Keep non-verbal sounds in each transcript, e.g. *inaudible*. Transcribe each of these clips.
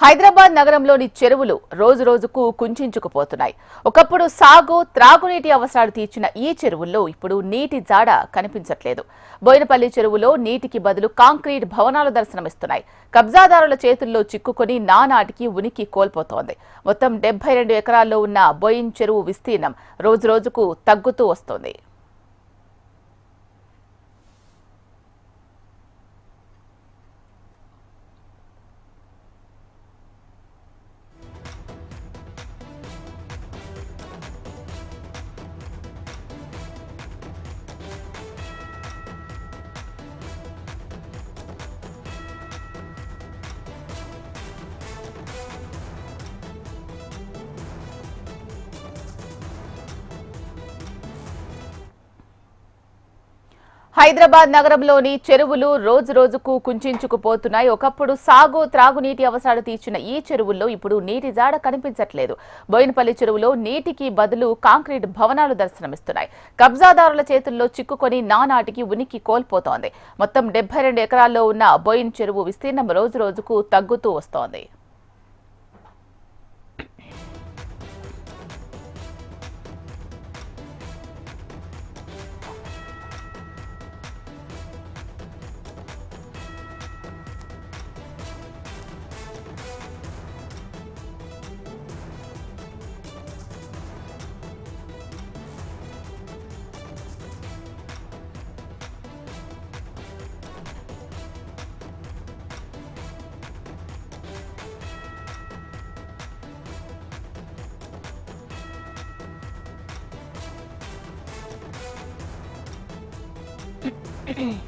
హైదరాబాద్ నగరంలోని చెరువులు రోజు రోజుకు కుంచుకుపోతున్నాయి ఒకప్పుడు సాగు త్రాగునీటి అవసరాలు తీర్చిన ఈ చెరువుల్లో ఇప్పుడు నీటి జాడ కనిపించట్లేదు. బోయినపల్లి చెరువులో నీటికి బదులు కాంక్రీట్ భవనాలు దర్శనమిస్తున్నాయి. కబ్జాదారుల చేతుల్లో చిక్కుకొని నానాటికి ఉనికి కోల్పోతోంది. మొత్తం డెబ్బై రెండు ఎకరాల్లో ఉన్న బోయిన్ చెరువు విస్తీర్ణం రోజు రోజుకు తగ్గుతూ వస్తోంది. హైదరాబాద్ నగరంలోని చెరువులు రోజు రోజుకు కుంచుకుపోతున్నాయి. ఒకప్పుడు సాగు త్రాగునీటి అవసరాలు తీర్చిన ఈ చెరువుల్లో ఇప్పుడు నీటి జాడ కనిపించట్లేదు. బోయినపల్లి చెరువులో నీటికి బదులు కాంక్రీట్ భవనాలు దర్శనమిస్తున్నాయి. కబ్జాదారుల చేతుల్లో చిక్కుకొని నానాటికి ఉనికి కోల్పోతోంది. మొత్తం డెబ్బై రెండు ఎకరాల్లో ఉన్న బోయిన్ చెరువు విస్తీర్ణం రోజు రోజుకు తగ్గుతూ వస్తోంది. Mm-hmm. *clears throat*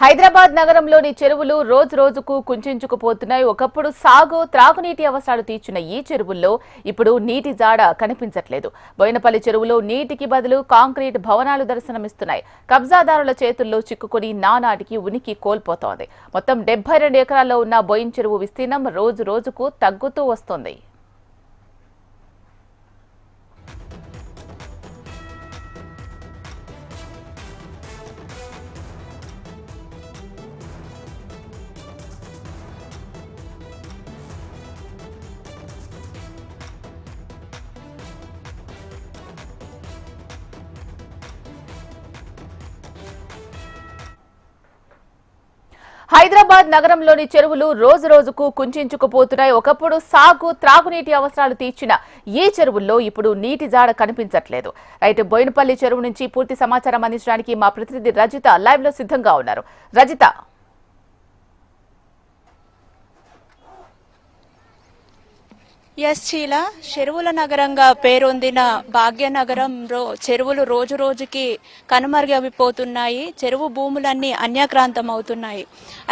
హైదరాబాద్ నగరంలోని చెరువులు రోజు రోజుకు కుంచుకుపోతున్నాయి. ఒకప్పుడు సాగు త్రాగునీటి అవసరాలు తీర్చిన ఈ చెరువుల్లో ఇప్పుడు నీటి జాడ కనిపించట్లేదు. బోయినపల్లి చెరువులో నీటికి బదులు కాంక్రీట్ భవనాలు దర్శనమిస్తున్నాయి. కబ్జాదారుల చేతుల్లో చిక్కుకుని నానాటికి ఉనికి కోల్పోతోంది. మొత్తం డెబ్బై రెండు ఎకరాల్లో ఉన్న బోయిన్ చెరువు విస్తీర్ణం రోజు రోజుకు తగ్గుతూ వస్తోంది. హైదరాబాద్ నగరంలోని చెరువులు రోజు రోజుకు కుంచుకుపోతున్నాయి ఒకప్పుడు సాగు త్రాగునీటి అవసరాలు తీర్చిన ఈ చెరువుల్లో ఇప్పుడు నీటి జాడ కనిపించట్లేదు. రైట్ బోయినపల్లి చెరువు నుంచి పూర్తి సమాచారం అందించడానికి మా ప్రతినిధి రజిత లైవ్లో సిద్ధంగా ఉన్నారు. రజిత. ఎస్ చీల చెరువుల నగరంగా పేరొందిన భాగ్యనగరంలో చెరువులు రోజు రోజుకి కనుమరుగైపోతున్నాయి. చెరువు భూములన్నీ అన్యక్రాంతం అవుతున్నాయి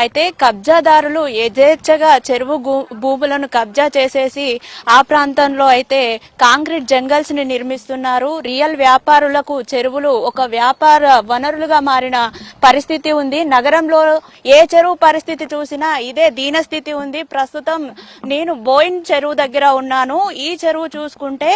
అయితే కబ్జాదారులు యథేచ్ఛగా చెరువు భూములను కబ్జా చేసేసి ఆ ప్రాంతంలో అయితే కాంక్రీట్ జంగల్స్ని నిర్మిస్తున్నారు. రియల్ వ్యాపారులకు చెరువులు ఒక వ్యాపార వనరులుగా మారిన పరిస్థితి ఉంది. నగరంలో ఏ చెరువు పరిస్థితి చూసినా ఇదే దీనస్థితి ఉంది. ప్రస్తుతం నేను బోయిన్ చెరువు దగ్గర ఉన్నాను. ఈ చెరువు చూసుకుంటే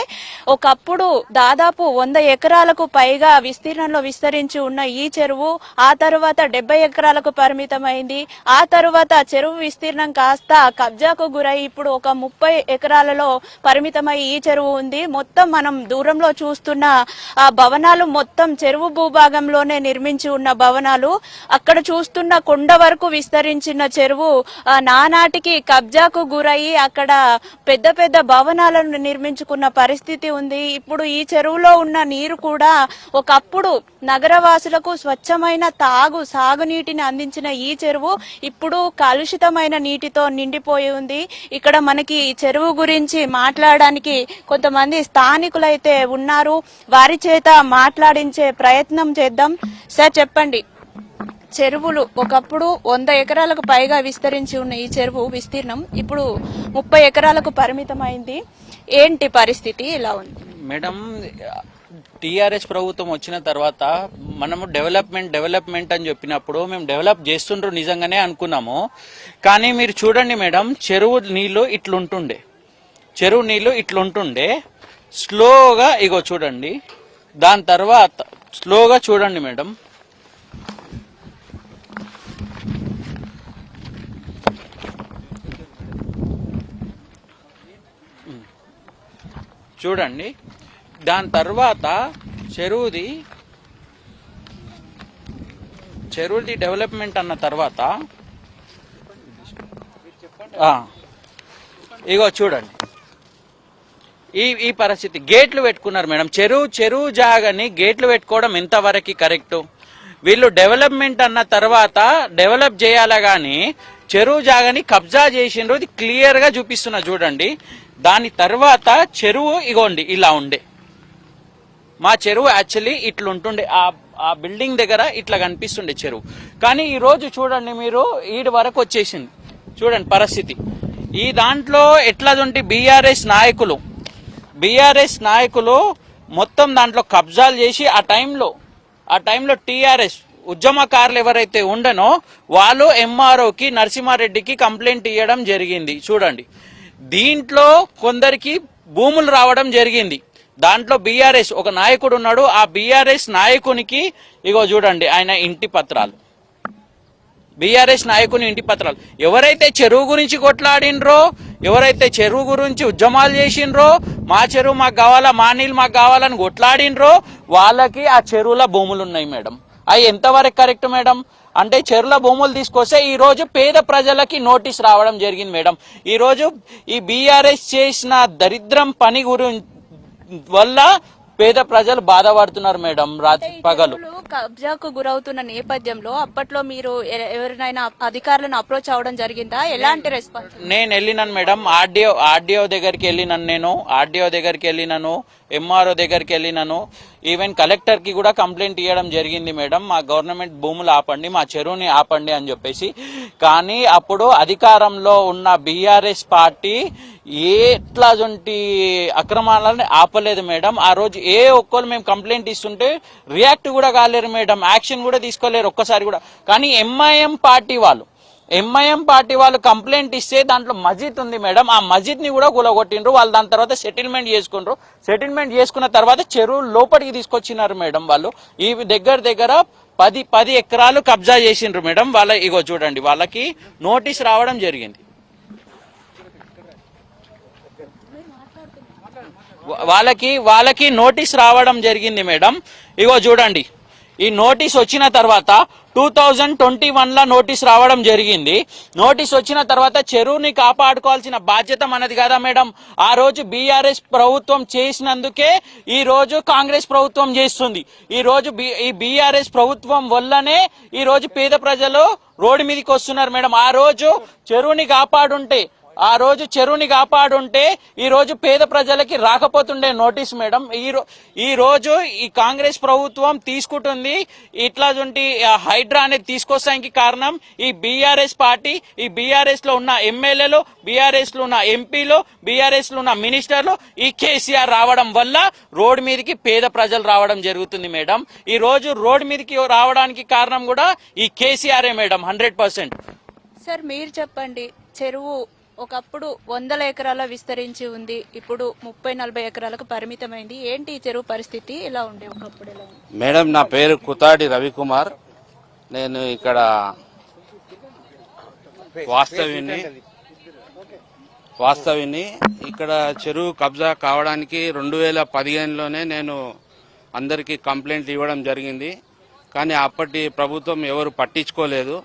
ఒకప్పుడు దాదాపు వంద ఎకరాలకు పైగా విస్తీర్ణంలో విస్తరించి ఉన్న ఈ చెరువు ఆ తరువాత డెబ్బై ఎకరాలకు పరిమితమైంది. ఆ తరువాత చెరువు విస్తీర్ణం కాస్త కబ్జాకు గురై ఇప్పుడు ఒక ముప్పై ఎకరాలలో పరిమితమై ఈ చెరువు ఉంది. మొత్తం మనం దూరంలో చూస్తున్న ఆ భవనాలు మొత్తం చెరువు భూభాగంలోనే నిర్మించి ఉన్న భవనాలు. అక్కడ చూస్తున్న కొండ వరకు విస్తరించిన చెరువు ఆ, నానాటికి కబ్జాకు గురయ్యి అక్కడ పెద్ద పెద్ద పెద్ద భవనాలను నిర్మించుకున్న పరిస్థితి ఉంది. ఇప్పుడు ఈ చెరువులో ఉన్న నీరు కూడా ఒకప్పుడు నగరవాసులకు స్వచ్ఛమైన తాగు సాగునీటిని అందించిన ఈ చెరువు ఇప్పుడు కలుషితమైన నీటితో నిండిపోయి ఉంది. ఇక్కడ మనకి ఈ చెరువు గురించి మాట్లాడడానికి కొంతమంది స్థానికులైతే ఉన్నారు. వారి చేత మాట్లాడించే ప్రయత్నం చేద్దాం. సార్ చెప్పండి. చెరువులు ఒకప్పుడు వంద ఎకరాలకు పైగా విస్తరించి ఉన్న ఈ చెరువు విస్తీర్ణం ఇప్పుడు ముప్పై ఎకరాలకు పరిమితమైంది. ఏంటి పరిస్థితి? ఇలా ఉంది. మేడం టీఆర్ఎస్ ప్రభుత్వం వచ్చిన తర్వాత మనము డెవలప్మెంట్ డెవలప్మెంట్ అని చెప్పినప్పుడు మేము డెవలప్ చేస్తుండ్రు నిజంగానే అనుకున్నాము. కానీ మీరు చూడండి మేడం చెరువు నీళ్ళు ఇట్లుంటుండే. చెరువు నీళ్ళు ఇట్లుంటుండే. స్లోగా ఇగో చూడండి. దాని తర్వాత స్లోగా చూడండి మేడం. చూడండి. దాని తర్వాత చెరువుది చెరువుది డెవలప్మెంట్ అన్న తర్వాత ఇగో చూడండి. ఈ ఈ పరిస్థితి. గేట్లు పెట్టుకున్నారు మేడం. చెరువు చెరువు జాగని గేట్లు పెట్టుకోవడం ఎంతవరకు కరెక్టు? వీళ్ళు డెవలప్మెంట్ అన్న తర్వాత డెవలప్ చేయాలా కానీ చెరువు జాగని కబ్జా చేసిండ్రు. ఇది క్లియర్గా చూపిస్తున్నా చూడండి. దాని తర్వాత చెరువు ఇగోండి ఇలా ఉండే. మా చెరువు యాక్చువల్లీ ఇట్లుంటుండే. ఆ ఆ బిల్డింగ్ దగ్గర ఇట్లా కనిపిస్తుండే చెరువు. కానీ ఈ రోజు చూడండి మీరు ఈడి వరకు వచ్చేసింది. చూడండి పరిస్థితి. ఈ దాంట్లో ఎట్లదుంటి బీఆర్ఎస్ నాయకులు. బీఆర్ఎస్ నాయకులు మొత్తం దాంట్లో కబ్జాలు చేసి ఆ టైంలో ఆ టైంలో టీఆర్ఎస్ ఉద్యమకారులు ఎవరైతే ఉండనో వాళ్ళు ఎంఆర్ఓకి నరసింహారెడ్డికి కంప్లైంట్ ఇవ్వడం జరిగింది. చూడండి. దీంట్లో కొందరికి భూములు రావడం జరిగింది. దాంట్లో బీఆర్ఎస్ ఒక నాయకుడు ఉన్నాడు. ఆ బీఆర్ఎస్ నాయకునికి ఇగో చూడండి ఆయన ఇంటి పత్రాలు. బీఆర్ఎస్ నాయకుని ఇంటి పత్రాలు. ఎవరైతే చెరువు గురించి కొట్లాడినరో ఎవరైతే చెరువు గురించి ఉద్యమాలు చేసిండ్రో మా చెరువు మాకు కావాలా మా నీళ్ళు మాకు కావాలని కొట్లాడినరో వాళ్ళకి ఆ చెరువుల భూములు ఉన్నాయి మేడం. అవి ఎంతవరకు కరెక్ట్ మేడం? అంటే చెరువుల భూములు తీసుకొస్తే ఈరోజు పేద ప్రజలకి నోటీస్ రావడం జరిగింది మేడం. ఈరోజు ఈ బీఆర్ఎస్ చేసిన దరిద్రం పని గురించి వల్ల పేద ప్రజలు బాధపడుతున్నారు మేడం రాత్రి పగలు. కబ్జాకు గురవుతున్న నేపథ్యంలో అప్పట్లో మీరు ఎవరినైనా అధికారులను అప్రోచ్ అవడం జరిగిందా? ఎలాంటి రెస్పాన్స్ నేను వెళ్ళినాను మేడం ఆర్డీఓ ఆర్డీఓ దగ్గరికి వెళ్ళినాను నేను ఆర్డీఓ దగ్గరికి వెళ్ళినాను ఎంఆర్ఓ దగ్గరికి వెళ్ళినాను. ఈవెన్ కలెక్టర్కి కూడా కంప్లైంట్ ఇవ్వడం జరిగింది మేడం మా గవర్నమెంట్ భూములు ఆపండి మా చెరువుని ఆపండి అని చెప్పేసి. కానీ అప్పుడు అధికారంలో ఉన్న బీఆర్ఎస్ పార్టీ ఎట్లాంటి అక్రమాలని ఆపలేదు మేడం. ఆ రోజు ఏ ఒక్కరు మేము కంప్లైంట్ ఇస్తుంటే రియాక్ట్ కూడా కాలేరు మేడం. యాక్షన్ కూడా తీసుకోలేరు ఒక్కసారి కూడా. కానీ ఎంఐఎం పార్టీ వాళ్ళు ఎంఐఎం పార్టీ వాళ్ళు కంప్లైంట్ ఇస్తే దాంట్లో మజిద్ ఉంది మేడం. ఆ మజిద్ని ని కూడా గులగొట్టిండ్రు. వాళ్ళు దాని తర్వాత సెటిల్మెంట్ చేసుకుండ్రు. సెటిల్మెంట్ చేసుకున్న తర్వాత చెరువు లోపలికి తీసుకొచ్చినారు మేడం వాళ్ళు. ఈ దగ్గర దగ్గర పది పది ఎకరాలు కబ్జా చేసిండ్రు మేడం. వాళ్ళ ఇగో చూడండి వాళ్ళకి నోటీస్ రావడం జరిగింది. వాళ్ళకి వాళ్ళకి నోటీస్ రావడం జరిగింది మేడం. ఇగో చూడండి. ఈ నోటీస్ వచ్చిన తర్వాత టూ థౌజండ్ ట్వంటీ వన్లో నోటీస్ రావడం జరిగింది. నోటీస్ వచ్చిన తర్వాత చెరువుని కాపాడుకోవాల్సిన బాధ్యత మనది కదా మేడం. ఆ రోజు బీఆర్ఎస్ ప్రభుత్వం చేసినందుకే ఈ రోజు కాంగ్రెస్ ప్రభుత్వం చేస్తుంది. ఈ రోజు బి- ఈ బీఆర్ఎస్ ప్రభుత్వం వల్లనే ఈ రోజు పేద ప్రజలు రోడ్డు మీదకి వస్తున్నారు మేడం. ఆ రోజు చెరువుని కాపాడుంటే ఆ రోజు చెరువుని కాపాడుంటే ఈ రోజు పేద ప్రజలకి రాకపోతుండే నోటీస్ మేడం. ఈ ఈ రోజు ఈ కాంగ్రెస్ ప్రభుత్వం తీసుకుంటుంది ఇట్లాంటి హైడ్రా అనేది తీసుకొస్తానికి కారణం ఈ బీఆర్ఎస్ పార్టీ. ఈ బీఆర్ఎస్లో ఉన్న ఎమ్మెల్యేలు బీఆర్ఎస్లో ఉన్న ఎంపీలు బీఆర్ఎస్లో ఉన్న మినిస్టర్లు ఈ కేసీఆర్ రావడం వల్ల రోడ్డు మీదకి పేద ప్రజలు రావడం జరుగుతుంది మేడం. ఈ రోజు రోడ్డు మీదకి రావడానికి కారణం కూడా ఈ కేసీఆర్ఏ మేడం హండ్రెడ్ పర్సెంట్. సార్ మీరు చెప్పండి చెరువు ఒకప్పుడు వందల ఎకరాల విస్తరించి ఉంది. ఇప్పుడు ముప్పై నలభై ఎకరాలకు పరిమితమైంది. ఏంటి ఈ చెరువు పరిస్థితి? ఎలా ఉండే ఒకప్పుడు ఉంది? మేడం నా పేరు కుతాడి రవికుమార్. నేను ఇక్కడ వాస్తవిని వాస్తవిని ఇక్కడ చెరువు కబ్జా కావడానికి రెండు వేల పదిహేనులోనే నేను అందరికీ కంప్లైంట్ ఇవ్వడం జరిగింది. కానీ అప్పటి ప్రభుత్వం ఎవరు పట్టించుకోలేదు.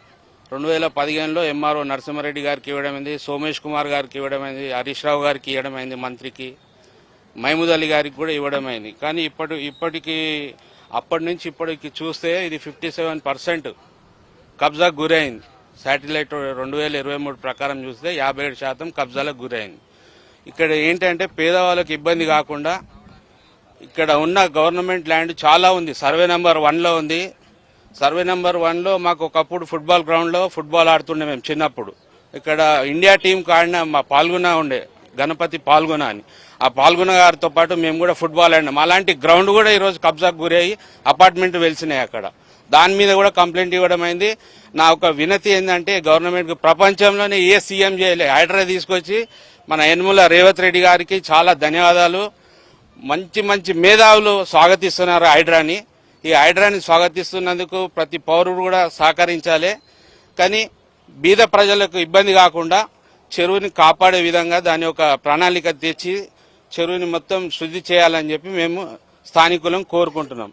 రెండు వేల పదిహేనులో ఎంఆర్ఓ నరసింహారెడ్డి గారికి ఇవ్వడమైంది సోమేష్ కుమార్ గారికి ఇవ్వడమైంది హరీష్ రావు గారికి ఇవ్వడమైంది మంత్రికి మహమూద్ అలీ గారికి కూడా ఇవ్వడమైంది కానీ ఇప్పటి ఇప్పటికి అప్పటి నుంచి ఇప్పటికి చూస్తే ఇది ఫిఫ్టీ సెవెన్ పర్సెంట్ కబ్జాకు గురైంది. శాటిలైట్ రెండు వేల ఇరవై మూడు ప్రకారం చూస్తే యాభై ఏడు శాతం కబ్జాలకు గురైంది. ఇక్కడ ఏంటంటే పేదవాళ్ళకి ఇబ్బంది కాకుండా ఇక్కడ ఉన్న గవర్నమెంట్ ల్యాండ్ చాలా ఉంది సర్వే నెంబర్ వన్లో ఉంది. సర్వే నెంబర్ వన్లో మాకు ఒకప్పుడు ఫుట్బాల్ గ్రౌండ్లో ఫుట్బాల్ ఆడుతుండే మేము చిన్నప్పుడు. ఇక్కడ ఇండియా టీంకి ఆడిన మా పాల్గొన ఉండే గణపతి పాల్గొన అని. ఆ పాల్గొన గారితో పాటు మేము కూడా ఫుట్బాల్ ఆడినాం. అలాంటి గ్రౌండ్ కూడా ఈరోజు కబ్జాకు గురయ్యి అపార్ట్మెంట్ వెలిసినాయి అక్కడ. దాని మీద కూడా కంప్లైంట్ ఇవ్వడం అయింది. నా ఒక వినతి ఏంటంటే గవర్నమెంట్ ప్రపంచంలోనే ఏ సీఎం చేయలే. హైడ్రా తీసుకొచ్చి మన యనమల రేవంత్ రెడ్డి గారికి చాలా ధన్యవాదాలు. మంచి మంచి మేధావులు స్వాగతిస్తున్నారు హైడ్రాని. ఈ హైడ్రాని స్వాగతిస్తున్నందుకు ప్రతి పౌరుడు కూడా సహకరించాలి. కానీ బీద ప్రజలకు ఇబ్బంది కాకుండా చెరువుని కాపాడే విధంగా దాని ఒక ప్రణాళిక తెచ్చి చెరువుని మొత్తం శుద్ధి చేయాలని చెప్పి మేము స్థానికులం కోరుకుంటున్నాం.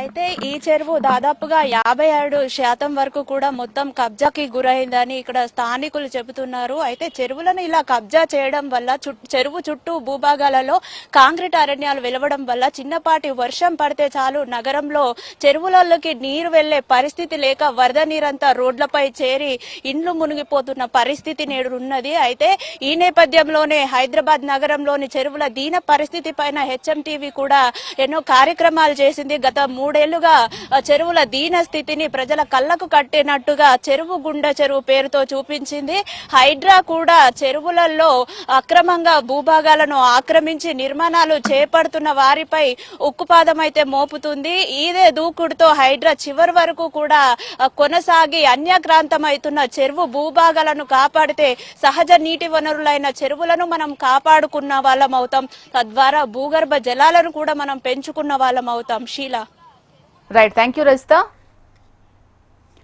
అయితే ఈ చెరువు దాదాపుగా యాభై ఏడు శాతం వరకు కూడా మొత్తం కబ్జాకి గురైందని ఇక్కడ స్థానికులు చెబుతున్నారు. అయితే చెరువులను ఇలా కబ్జా చేయడం వల్ల చెరువు చుట్టూ భూభాగాలలో కాంక్రీట్ అరణ్యాలు వెలవడం వల్ల చిన్నపాటి వర్షం పడితే చాలు నగరంలో చెరువులలోకి నీరు వెళ్ళే పరిస్థితి లేక వరద నీరంతా రోడ్లపై చేరి ఇండ్లు మునిగిపోతున్న పరిస్థితి నేడు ఉన్నది. అయితే ఈ నేపథ్యంలోనే హైదరాబాద్ నగరంలోని చెరువుల దీన పరిస్థితి పైన హెచ్ఎంటీవీ కూడా ఎన్నో కార్యక్రమాలు చేసింది. గత మూడేళ్ళుగా చెరువుల దీన స్థితిని ప్రజల కళ్ళకు కట్టినట్టుగా చెరువు గుండె చెరువు పేరుతో చూపించింది. హైడ్రా కూడా చెరువులలో అక్రమంగా భూభాగాలను ఆక్రమించి నిర్మాణాలు చేపడుతున్న వారిపై ఉక్కుపాదం అయితే మోపుతుంది. ఇదే దూకుడుతో హైడ్రా చివరి వరకు కూడా కొనసాగి అన్యక్రాంతమవుతున్న చెరువు భూభాగాలను కాపాడితే సహజ నీటి వనరులైన చెరువులను మనం కాపాడుకున్న వాళ్ళం అవుతాం తద్వారా భూగర్భ జలాలను కూడా మనం పెంచుకున్న వాళ్ళం అవుతాం Sheela right thank you Rajitha